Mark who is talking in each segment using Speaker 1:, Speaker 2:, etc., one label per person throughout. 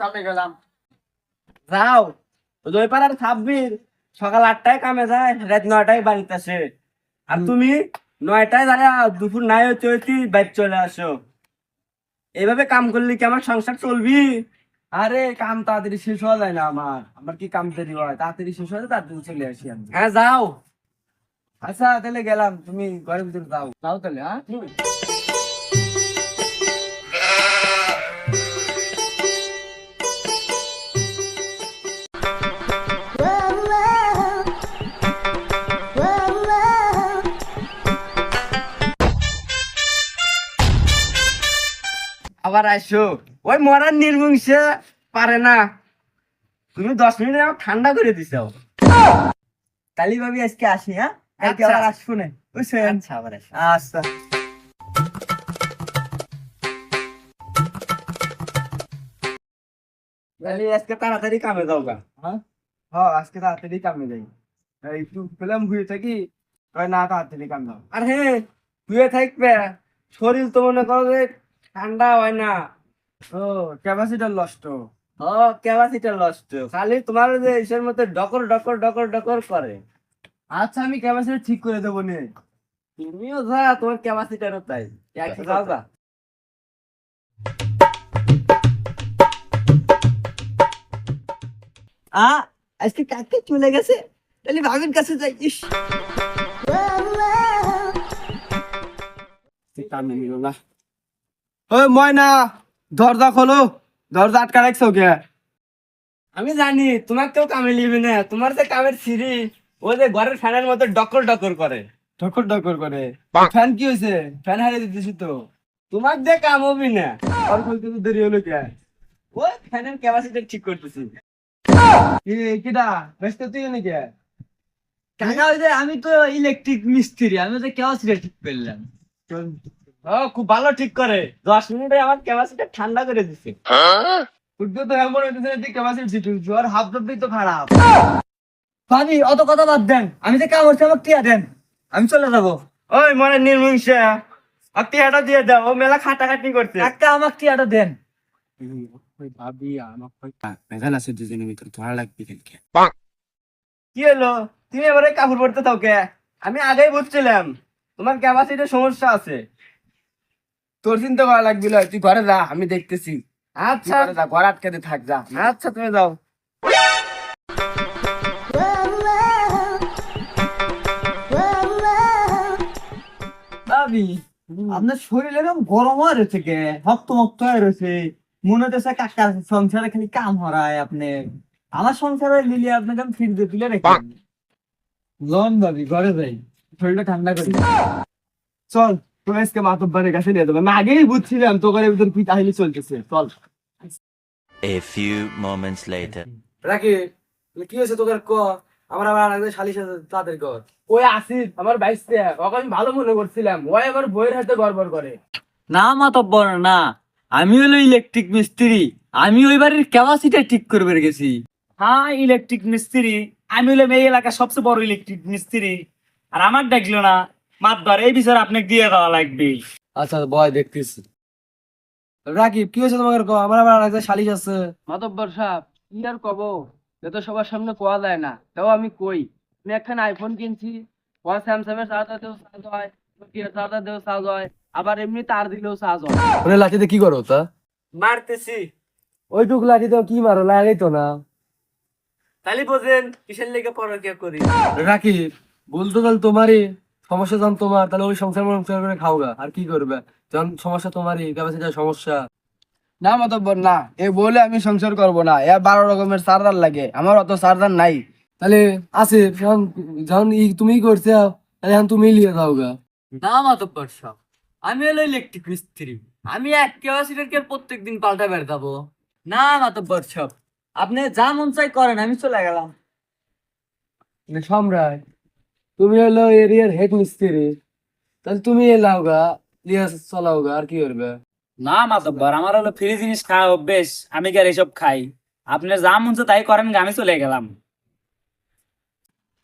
Speaker 1: কামে গেলাম।
Speaker 2: যাও। ওই পাড়ার ছাব্বির সকাল আটটায় কামে যায় রাত নয়টায় বাড়িতে আসে আর তুমি নয়টায় যায় দুপুর নাই হতে হইতে বাইক চলে আসো। এইভাবে কাম করলে কি আমার সংসার চলবি?
Speaker 1: আরে কাম তাড়াতাড়ি শেষ হওয়া যায় না আমার। আমার কি কাম দেরি হয়? তাড়াতাড়ি শেষ হয়ে তাড়াতাড়ি চলে আসি আমি।
Speaker 2: হ্যাঁ যাও।
Speaker 1: আচ্ছা তাহলে গেলাম। তুমি ঘরের ভিতরে যাও। যাও তাহলে হ্যাঁ?
Speaker 2: আবার আসো ওই মরার নির্বংশে পারে না। তুমি দশ মিনিট আমার ঠান্ডা করে দিছো।
Speaker 1: কালি ভাবি আজকে আসি হ্যাঁ? কালকে
Speaker 2: আচ্ছা।
Speaker 1: আবার আসব না। বুঝছেন
Speaker 2: আচ্ছা আবার
Speaker 1: আচ্ছা।
Speaker 2: তাহলে আজকে তাড়াতাড়ি কামে যাও গা
Speaker 1: হ্যাঁ? হ্যাঁ আজকে তাড়াতাড়ি কামে যাই। একটু পেলাম হয়ে থাকি না তাড়াতাড়ি কাম দাও
Speaker 2: আর হ্যাঁ থাকবে। শরীর তো মনে করো যে ঠান্ডা হয় না।
Speaker 1: ও ক্যাপাসিটার নষ্ট।
Speaker 2: ও ক্যাপাসিটি লস্ট খালি তোমার যে ইসের মধ্যে ডকর ডকর ডকর ডকর করে।
Speaker 1: আচ্ছা আমি ক্যাপাসিটি ঠিক করে দেবো নে।
Speaker 2: তুমিও যা তোমার ক্যাপাসিটারও তাই। একই যাও গা
Speaker 1: আ আজকে কাকে চলে গেছে? তাহলে ভাবির কাছে যাই ইস। কামে না। ওই ময়না দরজা খোলো। দরজা আটকা রাখছো কে?
Speaker 2: আমি জানি তোমার কেউ কামে নিবে না। তোমার যে কামের সিঁড়ি ও যে ঘরের ফ্যানের মধ্যে ডকর ডকর করে।
Speaker 1: ঠকর ঠকর করে। ফ্যান কি হয়েছে ফ্যান হারিয়ে দিতেছি তো।
Speaker 2: তোমার যে কাম হবি না।
Speaker 1: আর খুলতে তো দেরি হলো কে?
Speaker 2: ওই ফ্যানের ক্যাপাসিটি ঠিক করতেছি।
Speaker 1: কি কিটা ব্যস্ত তুই নাকি
Speaker 3: কাকা ওই যে আমি তো ইলেকট্রিক মিস্ত্রি আমি তো ক্যাপাসিটি ঠিক করলাম।
Speaker 2: ও খুব ভালো ঠিক করে। দশ মিনিটে আমার ক্যাপাসিটি ঠান্ডা করে দিচ্ছে
Speaker 1: উঠতে তো এমন হইতেছে তুই ক্যাপাসিটি হাফ তো খারাপ।
Speaker 3: ভাবি অত কথা বাদ দেন। আমি যে কাম করছি আমাকে টিয়া দেন। আমি চলে যাব।
Speaker 2: ওই মনে নির্মংসে এটা দিয়ে দাও। ও মেলা খাটাখাটি করছে।
Speaker 3: কাকা আমাকে টিয়াটা দেন।
Speaker 1: ওই ভাবি আমার মেঘাল আছে দুজনের ভিতরে ধরা লাগবে কালকে।
Speaker 2: কি হলো? তুমি এবারে কাপড় পরতে থাও কে? আমি আগেই বুঝছিলাম। তোমার ক্যাপাসিটির সমস্যা আছে।
Speaker 1: তোর চিন্তা করা লাগবে তুই ঘরে যা আমি দেখতেছি।
Speaker 2: আচ্ছা।
Speaker 1: ঘরে যা ঘর আটকাতে থাক যা।
Speaker 2: আচ্ছা তুমি যাও।
Speaker 3: ভাবি আপনার শরীর এরকম গরম হয়ে রয়েছে কে? ভক্ত মক্ত হয়ে রয়েছে। মনে হচ্ছে কাকা সংসারে খালি কাম হরায় আপনি। আমার সংসারে লিলি আপনাকে আমি ফিরতে তুলে রেখে লন ভাবি ঘরে যাই। শরীরটা ঠান্ডা করি।
Speaker 1: চল। তোর আজকে মাতব্বারের কাছে নিয়ে যাব। আমি আগেই বুঝছিলাম তোকে ভিতর তুই তাহলে চলতেছে। চল।
Speaker 4: A few moments later.
Speaker 1: রাখি কি হয়েছে তোদের ক আমার আবার আরেকজন শালিশ আছে তাদের কর ওই আসিফ আমার বাইশে ওকে আমি ভালো মনে করছিলাম। ওই আবার বইয়ের হাতে গড়বড় করে।
Speaker 3: না মাতব্বর না। আমি হলো ইলেকট্রিক মিস্ত্রি। আমি ওই বাড়ির ক্যাপাসিটি ঠিক করবে গেছি। হ্যাঁ ইলেকট্রিক মিস্ত্রি। আমি হলাম এই এলাকার সবচেয়ে বড় ইলেকট্রিক মিস্ত্রি। আর আমার ডাকলো না মাতবার এই বিষয়ে আপনাকে দিয়ে দেওয়া লাগবে।
Speaker 1: আচ্ছা বয় দেখতেছি। রাকিব কি হয়েছে তোমাদের ক আমার আবার আরেকজন শালিশ আছে।
Speaker 5: মাতব্বর সাহেব কি আর কব? এ তো সবার সামনে কোয়া যায় না তাও আমি কই? আমি একখান আইফোন কিনছি ও স্যামসাং এর চার্জার দিয়েও চার্জ হয় চার্জার দিয়েও চার্জ হয় আবার এমনি তার দিলেও চার্জ হয়।
Speaker 1: ওরে লাঠিতে কি করো তা?
Speaker 2: মারতেছি।
Speaker 1: ওইটুক লাঠিতে কি মারো? লাগাই তো না।
Speaker 2: তাহলে বোঝেন কিসের লেগে পরকিয়া করি?
Speaker 1: রাকিব বলতো তাহলে তোমারই। সমস্যা যখন তোমার তাহলে ওই সংসার সংসার করে খাওগা আর কি করবে? যখন সমস্যা তোমারই ক্যাপাসিটির সমস্যা। না মাতব্বর না। এ বলে আমি সংসার করব না। এ বারো রকমের চার্জার লাগে। আমার অত চার্জার নাই। তাহলে আছে যখন যখন ই তুমি করছে তাহলে এখন তুমি লিয়ে যাও গা।
Speaker 3: না মাতব্বর সব আমি হলো ইলেকট্রিক মিস্ত্রি। আমি এক ক্যাপাসিটারকে প্রত্যেক দিন পাল্টা বের বেড়াবো না মাতব্বর সব আপনি যা মন চাই করেন আমি চলে গেলাম।
Speaker 1: মানে সম্রাট। তুমি হলো এরিয়ার হেড মিস্ত্রি তাহলে তুমি এলাও গা লিয়ে চলাও গা আর কি করবে?
Speaker 6: না মাতব্বর আমার হলো ফ্রি জিনিস খাওয়া অভ্যেস আমি কি আর এসব খাই? আপনি যা মন তাই করেন আমি চলে গেলাম।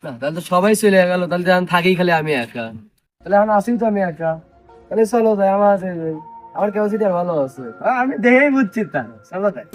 Speaker 1: না তাহলে তো সবাই চলে গেল তাহলে এখন থাকি খালি আমি একা। তাহলে এখন আসি তো আমি একা। তাহলে চলো যাই আমার আছে আমার ক্যাপাসিটি ভালো আছে।
Speaker 2: আমি দেখেই বুঝছি তা চলো তাই